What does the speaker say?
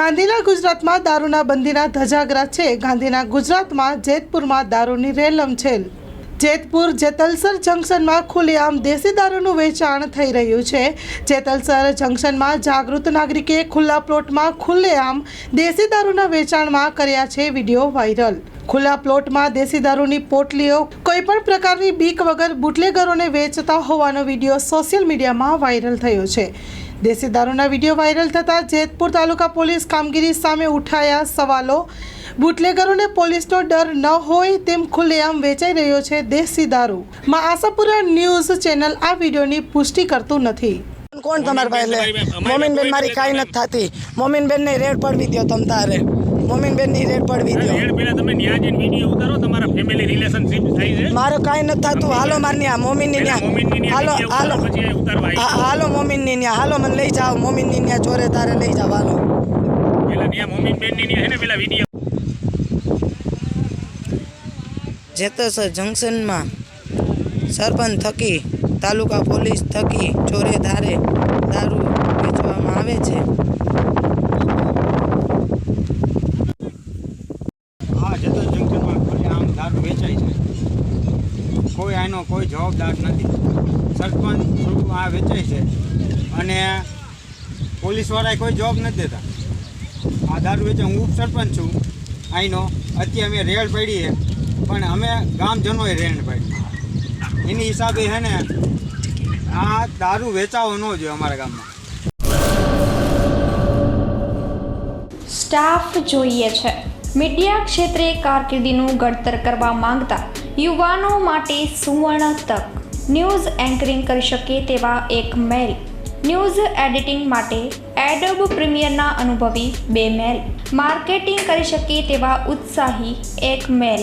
ગાંધીના ગુજરાતમાં દારૂના બંધીના ધજાગરા છે. ગાંધીના ગુજરાતમાં જેતપુરમાં દારૂની રેલમ છેલ. જેતપુર જેતલસર જંકશનમાં ખુલ્લેઆમ દેશી દારૂનું વેચાણ થઈ રહ્યું છે. જેતલસર જંકશનમાં જાગૃત નાગરિકે ખુલ્લા પ્લોટમાં ખુલ્લેઆમ દેશી દારૂના વેચાણમાં કર્યા છે વીડિયો વાયરલ. ખુલ્લા પ્લોટમાં દેશી દારૂની પોટલીઓ કોઈ પણ પ્રકારની બીક વગર બુટલેગરોને વેચતા હોવાનો વીડિયો સોશિયલ મીડિયામાં વાયરલ થયો છે. દેશી દારૂના વીડિયો વાયરલ થતાં જેતપુર તાલુકા પોલીસ કામગીરી સામે ઉઠાયા સવાલો બુટલેગરોને પોલીસનો ડર ન હોય તેમ ખુલ્લેઆમ વેચાઈ રહ્યો છે દેશી દારૂ. માં આશાપુરા ન્યૂઝ ચેનલ આ વિડીયોની પુષ્ટિ કરતું નથી. કોણ તમારા પાસે લે મોમીનબેન મારી કાંઈ નથી થતી. મોમીનબેન ને રેડ પડવી દો તમ તારે. મોમીનબેનની રેડ પડવી દો રેડ પેલા તમે ન્યા જઈને વીડિયો ઉતારો તમારા ફેમિલી રિલેશનશિપ થાય છે. મારો કાંઈ નથી થતું. હાલો માર ન્યા મોમીનની પેલા મોમીનની ન્યા હાલો હાલો. હાલો મોમીનની ન્યા. હાલો મને લઈ જાઓ. મોમીનની ન્યા ચોરે તારે લઈ જાઓ. હાલો. પેલા ન્યા મમ્મી બેનની ન્યા હે ને પેલા વીડિયો જેતસર જંકશનમાં સરપંચ થકી, તાલુકા પોલીસ થકી ચોરે ધારે દારૂ વેચવામાં આવે છે. હા જતો જંકશનમાં ખુલ્લેઆમ દારૂ વેચાય છે. કોઈ આનો કોઈ જવાબદાર નથી. સરપંચ આ વેચાય છે? અને પોલીસવાળાએ કોઈ જવાબ નથી દેતા. આ દારૂ વેચે હું ઉપસરપંચ છું. અહીંનો અત્યારે અમે રેડ પડી છે. પણ અમે ગામજનોએ પડી એની હિસાબે છે ને, આ દારૂ વેચાવો ન જોઈએ અમારા ગામમાં. સ્ટાફ જોઈએ છે. મીડિયા ક્ષેત્રે કારકિર્દીનું ઘડતર કરવા માંગતા યુવાનો માટે સુવર્ણ તક. ન્યૂઝ એન્કરિંગ કરી શકે તેવા એક મેલ. ન્યૂઝ એડિટિંગ માટે એડોબ પ્રીમિયરના અનુભવી બે મેલ. માર્કેટિંગ કરી શકે તેવા ઉત્સાહી એક મેલ.